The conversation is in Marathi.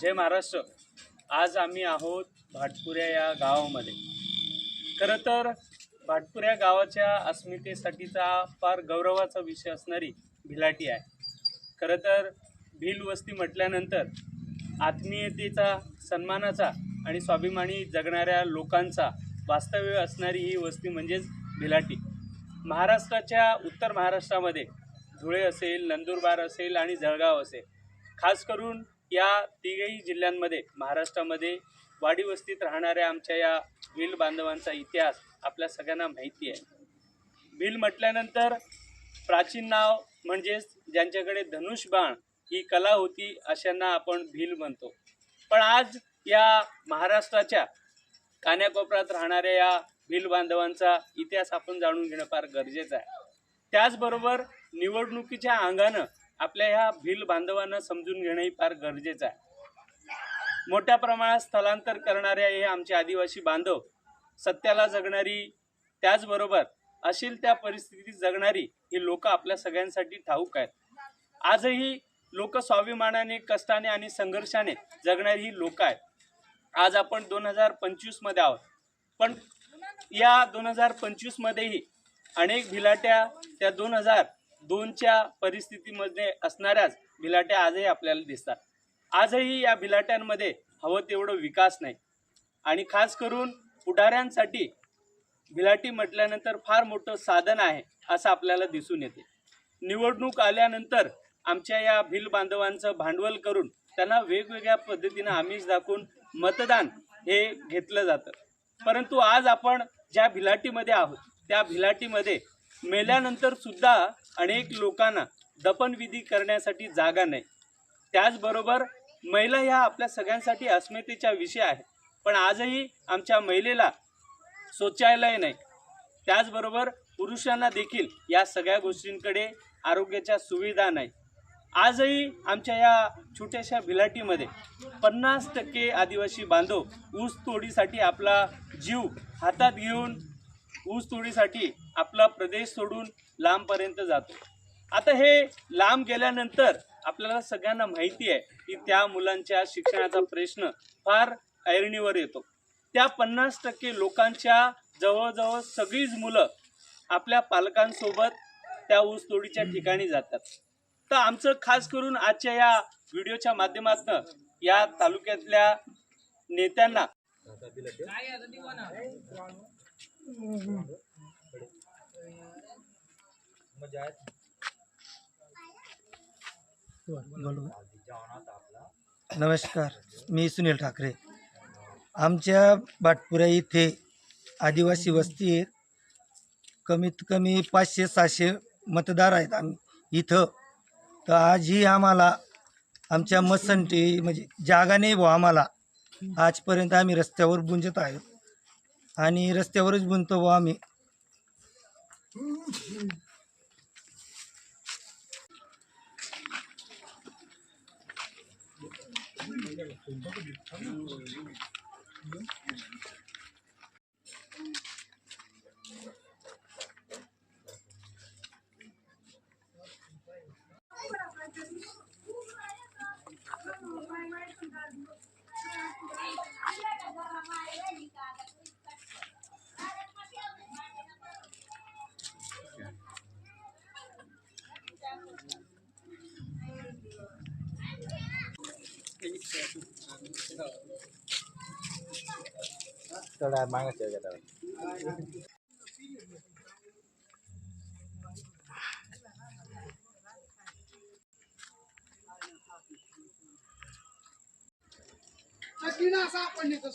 जय महाराष्ट्र. आज आम्ही आहोत भाटपुऱ्या या गावामध्ये. खरं तर भाटपुऱ्या गावाच्या अस्मितेसाठीचा फार गौरवाचा विषय असणारी भिलाटी आहे. खरं तर भिल वस्ती म्हटल्यानंतर आत्मीयतेचा सन्मानाचा आणि स्वाभिमानी जगणाऱ्या लोकांचा वास्तव्य असणारी ही वस्ती म्हणजेच भिलाटी. महाराष्ट्राच्या उत्तर महाराष्ट्रामध्ये धुळे असेल नंदुरबार असेल आणि जळगाव असेल. खास करून या तिघही जिल्ह्यांमध्ये महाराष्ट्रामध्ये वाडी वस्तीत राहणाऱ्या आमच्या या भिल बांधवांचा इतिहास आपल्या सगळ्यांना माहिती आहे. भिल म्हटल्यानंतर प्राचीन नाव म्हणजेच ज्यांच्याकडे धनुष्यबाण ही कला होती अशांना आपण भिल म्हणतो. पण आज या महाराष्ट्राच्या कान्याकोपऱ्यात राहणाऱ्या या भिल बांधवांचा इतिहास आपण जाणून घेणं फार गरजेचं आहे. त्याचबरोबर निवडणुकीच्या अंगानं आपल्या ह्या भिल बांधवांना समजून घेणंही फार गरजेचं आहे. मोठ्या प्रमाणात स्थलांतर करणाऱ्या हे आमचे आदिवासी बांधव सत्याला जगणारी त्याचबरोबर असेल त्या परिस्थितीत जगणारी ही लोक आपल्या सगळ्यांसाठी ठाऊक आहेत. आजही लोक स्वाभिमानाने कष्टाने आणि संघर्षाने जगणारी ही लोक आहेत. आज आपण दोन हजार पंचवीसमध्ये आहोत. पण या दोन हजार पंचवीसमध्येही अनेक भिलाट्या त्या दोन हजार दोनच्या परिस्थितीमध्ये असणाऱ्याच भिलाट्या आजही आपल्याला दिसतात. आजही या भिलाट्यांमध्ये हवं तेवढं विकास नाही. आणि खास करून पुढाऱ्यांसाठी भिलाटी म्हटल्यानंतर फार मोठं साधन आहे असं आपल्याला दिसून येते. निवडणूक आल्यानंतर आमच्या या भिल बांधवांचं भांडवल करून त्यांना वेगवेगळ्या पद्धतीनं आमिष दाखवून मतदान हे घेतलं जातं. परंतु आज आपण ज्या भिलाटीमध्ये आहोत त्या भिलाटीमध्ये मेल्यानंतर सुद्धा अनेक लोकांना दफनविधी करण्यासाठी जागा नाही. त्याचबरोबर महिला ह्या आपल्या सगळ्यांसाठी अस्मितेचा विषय आहे. पण आजही आमच्या महिलेला शौचालय नाही. त्याचबरोबर पुरुषांना देखील या सगळ्या गोष्टींकडे आरोग्याच्या सुविधा नाही. आजही आमच्या या छोट्याशा भिलाटीमध्ये पन्नास टक्के आदिवासी बांधव ऊस तोडीसाठी आपला जीव हातात घेऊन ऊस तोडीसाठी आपला प्रदेश सोडून लांबपर्यंत जातो. आता हे लांब गेल्यानंतर आपल्याला सगळ्यांना माहिती आहे की त्या मुलांच्या शिक्षणाचा प्रश्न फार ऐरणीवर येतो. त्या पन्नास टक्के लोकांच्या जवळजवळ सगळीच मुलं आपल्या पालकांसोबत त्या ऊसतोडीच्या ठिकाणी जातात. तर आमचं खास करून आजच्या या व्हिडिओच्या माध्यमातून या तालुक्यातल्या नेत्यांना नमस्कार मी सुनील ठाकरे. आमच्या बाटपुऱ्या इथे आदिवासी वस्ती आहेत. कमीत कमी पाचशे सहाशे मतदार आहेत आम्ही इथं. तर आजही आम्हाला आमच्या मसंटी म्हणजे जागा नाही भाऊ आम्हाला. आजपर्यंत आम्ही रस्त्यावर बुंजत आहोत. आणि रस्त्यावरच बनतो भाऊ आम्ही. Tôi đang mang cái chơi cái đó. કિના સાપડની તો